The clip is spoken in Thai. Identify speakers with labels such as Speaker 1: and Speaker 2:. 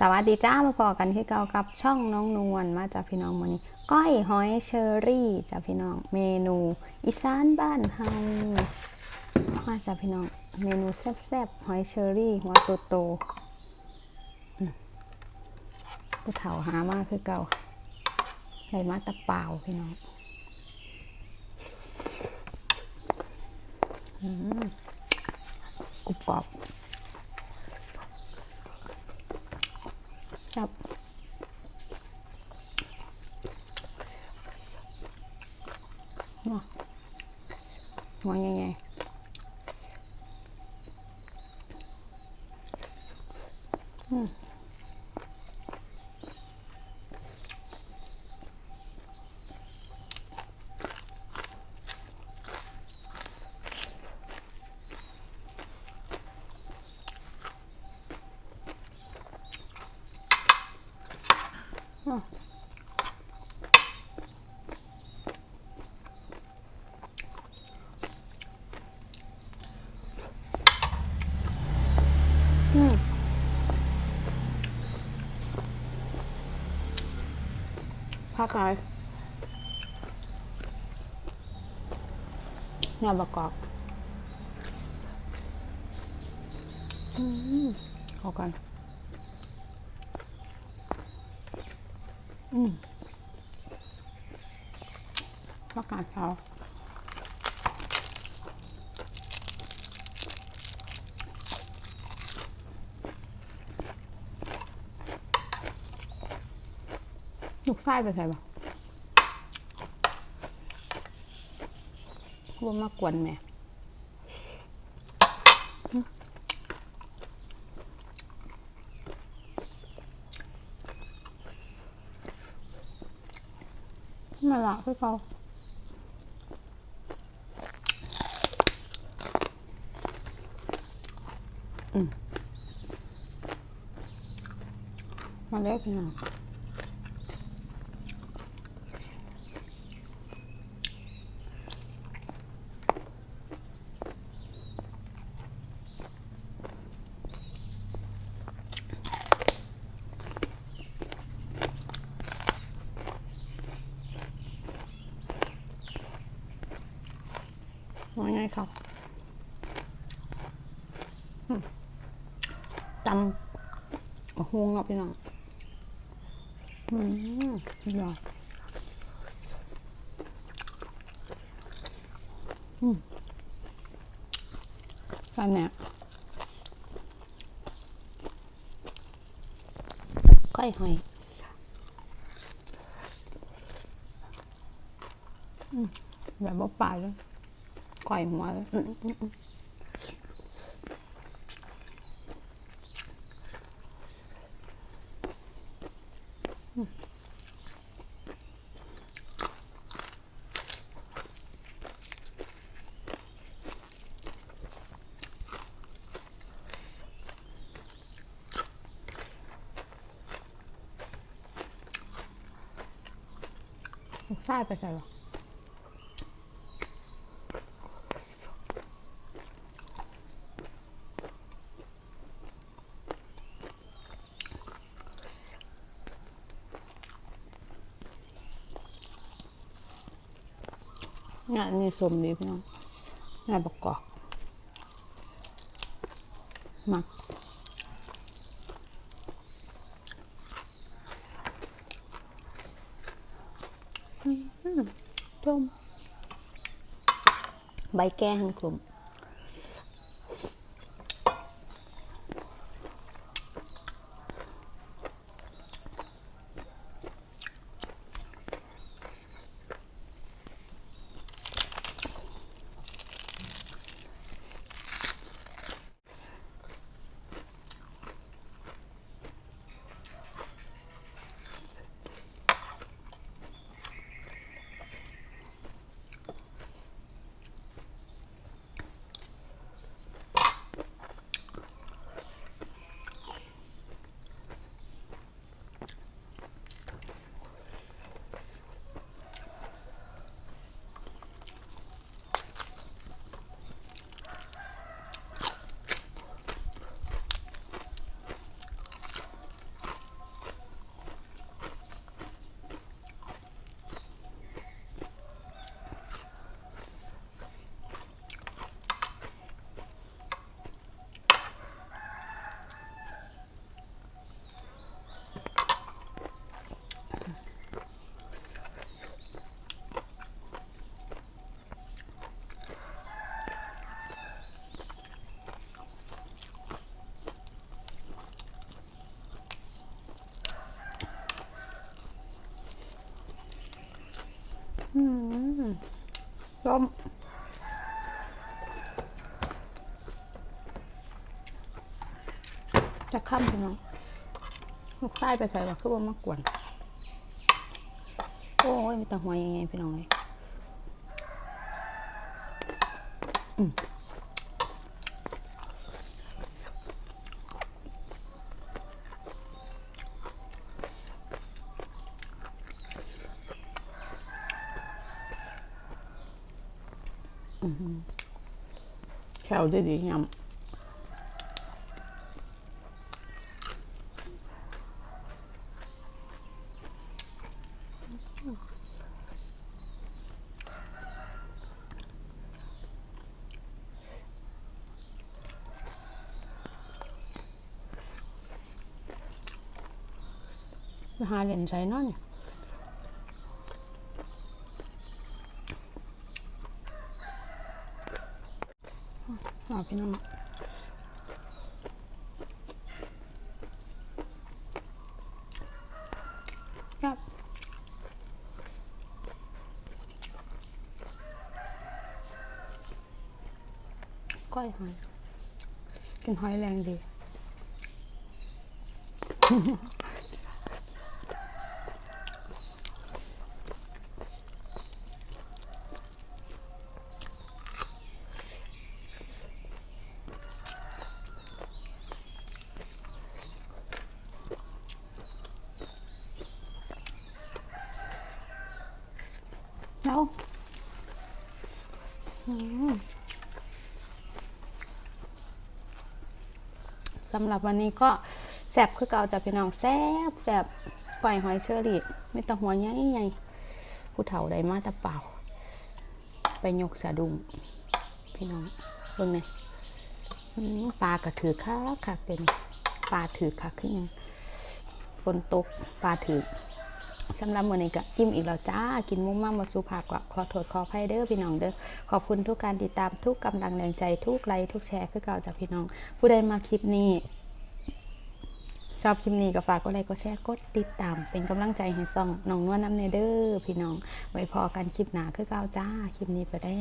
Speaker 1: สวัสดีจ้ามาพอกันที่เก่ากับช่องน้องนวลมาจากพี่น้องวันนี้ ก้อยหอยเชอรี่จากพี่น้องเมนูอีสานบ้านเฮามาจากพี่น้องเมนูแซ่บๆหอยเชอรี่หัวโตๆผู้เฒ่าหามากคือเก่าได้มาตะเปล่าพี่น้องอกรุบกรอบ จับหัวหัวใหญ่ๆอืมอืม ผักอะไรยอประกอบอืมออกันอืมผักกาดขา ลูกไส้ไปใส่ปะว่ามากวนแม่มนั่นละพี่เขาอืมมาเล็กพี่น้อง ว่าไงครับอืมตำมะฮวงเนาะพี่น้องอืมสุดยอดอืมตอนเนี้ยก้อยหอยอืมแบบว่าปลายเลย ก่อยหัวเลยอืมอืมอืมลูกไส้ไปใส่หรอ งานนี่สมดีพี่น้องงานประกอบมักอืมต้มใบแก้งกลุ่ม ต้มจะข้ามพี่น้องลูกใต้ไปใส่ว่าคือว่ามากวน โอ้ยมีแต่หัวยังไงพี่น้องเลยอืม อื้อหือแถวดี ๆยำหาเหรียญใช้เนาะเนี่ยหาพี่น้องครับก้อยหอย กินหอยแรงดี แล้วอืมสำหรับวันนี้ก็แซ่บคือเก่าจากพี่น้องแซ่บแซ่บก่อยหอยเชอรี่ไม่ต้องหัวใหญ่ใหญ่ผู้เฒ่าใดมาตะเปล่า ไปยกสะดุ้งพี่น้องเบิ่งเนี่ยปลากระถือคักคักเป็นปลาถือคักขึ้นยังฝนตกปลาถือ สำหรับมื้อนี้ก็อิ่มอีกแล้วจ้า กินมุ้งมั่งมาสุภาพก็ขอโทษขออภัยเด้อพี่น้องเด้อ ขอบคุณทุกการติดตามทุกกำลังแรงใจทุกไลค์ทุกแชร์คือเก่าจากพี่น้อง ผู้ใดมาคลิปนี้ ชอบคลิปนี้ก็ฝากกดไลค์กดแชร์กดติดตาม เป็นกำลังใจให้ซ่องน้องนวลน้ำเนเด้อพี่น้อง ไว้พอกันคลิปหน้าคือเก่าจ้า คลิปนี้ไปได้